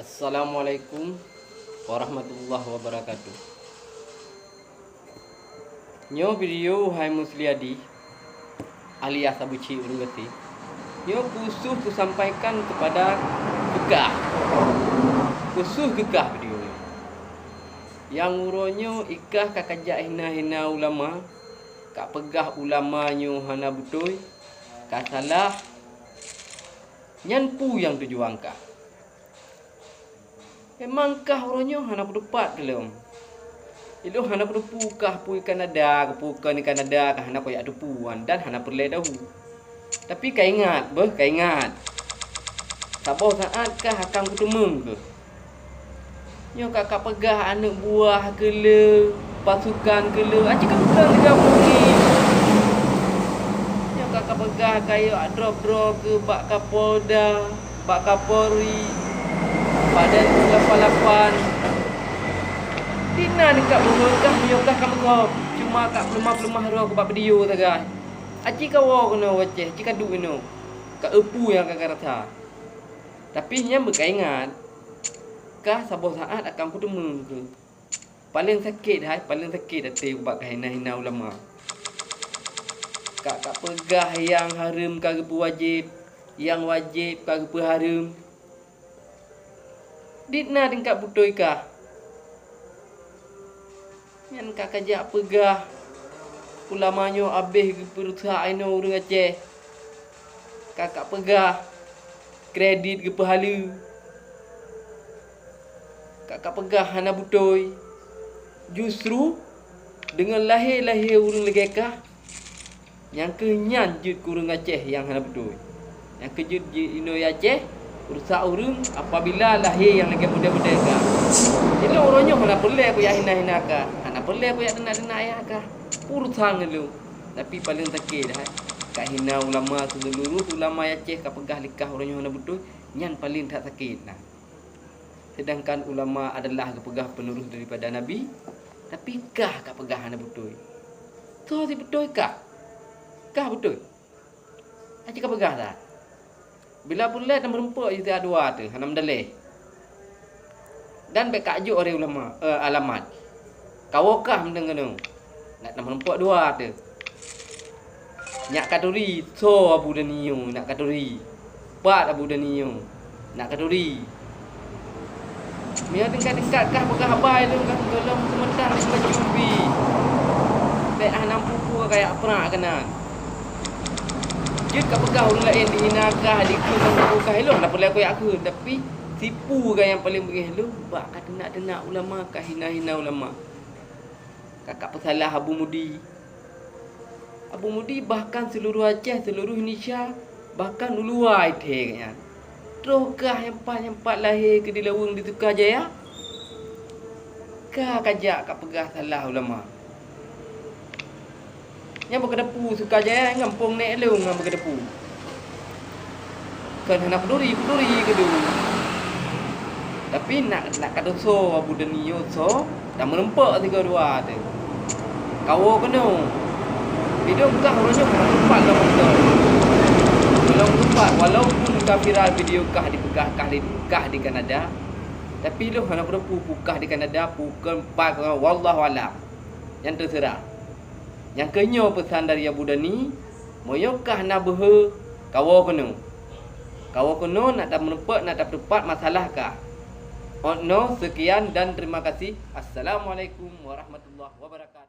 Assalamualaikum warahmatullahi wabarakatuh. Nyo video hai musliadi alias Abu Cik Urungati. Nyo khusus tu sampaikan kepada gegah. Khusus gegah video ni. Yang uronyo ikah kakajak hina-hina ulama. Kak pegah ulama nyo hana betul. Kak salah. Yang tujuan kah. Memangkah orangnya hana berdepat kelem. Itu hana berdepu kah pu Kanada, pu kan di Kanada kah hana koyak depuan dan hana perle dah. Tapi kau ingat, beh, kau ingat. Sabar saat kah akan kutemung ke? Nyo kakak pegah anak buah ke le, pasukan ke le. Aci kan bukan juga mungkin. Nyo kakak pegah kayak drop-drop ke bak kapolda, bak kapolri, badan 88 Tina dekat rumah kah Miokah kamu kau Cuma kat pelemah-pelemah roh Kebat video saja Aci kau wau kena waceh Aci kadu kena Kat epu yang kakak rasa Tapi yang berkaingat Kah sabar saat akan kutemu ke Paling sakit hai Paling sakit hati Kebat kahina-hina ulama. Kak kak pegah yang harum kah wajib Yang wajib kah harum Ditna tingkat butoi kah? Yang kak kajak pegah. Ulamanya habis berusaha aino urang Aceh. Kakak pegah. Kredit ke pahala. Kakak pegah hana butoi. Justru dengan lahir-lahir urang legekah yang kenyan jut kurang Aceh yang hana butoi. Yang kejut Ino Aceh Urung apabila lahir yang lagi muda-muda ka. Jadi orangnya mana perlu aku yang hina-hina ka. Anak perlu aku yang dena-dena ayah ka. Urusan lu. Tapi paling sakit dah. Kak hina ulama seluruh ulama Aceh kak pegah likah orangnya mana betul. Nyan paling tak sakit nah. Sedangkan ulama adalah pegah penerus daripada Nabi. Tapi kah kak pegah hana betul. Tu si betul kah? Kah betul? Kak pegah tak? Bila nombor empat je ada dua tu, hanam dalih. Dan baik kajuk orang ulama, uh, alamat. Kawakah mendeng kena. Nak nombor empat dua tu. Nyak katuri, so Abu Daniyo, nak katuri. Pat Abu Daniyo, nak katuri. Mia tingkat-tingkat kah pegah abai tu kan tolong sementara di baju ubi. Baik hanam pupu kayak pernah kena. Dia kat pegah orang lain dihinakah, dikukah hello nak boleh aku aku tapi tipu kan yang paling bagi hello bak kata nak nak ulama kah hina-hina ulama. Kakak pesalah Abu Mudi. Abu Mudi bahkan seluruh Aceh, seluruh Indonesia, bahkan uluai tehnya. Terukah yang empat yang empat lahir ke di lawang di tukar jaya? Kah kajak kat pegah salah ulama. Yang berkedepu suka je ngampung nek lu ngam berkedepu. Kan nak peduri peduri ke. Tapi nak nak kata so abu deni yo so dah menempak tiga dua tu. Kau kena. Video bukan orangnya tempat lah betul. Belum tempat walaupun kah viral video kah di pegah kah di kah di Kanada. Tapi lu hanya berdepu pukah di Kanada pukul 4 wallahu alam. Yang terserah. Yang kenyo pesan dari Abu Dani, moyokah nak behe kawo kena. Kawo kena nak tak menempat, nak tak tepat masalah kah? No, sekian dan terima kasih. Assalamualaikum warahmatullahi wabarakatuh.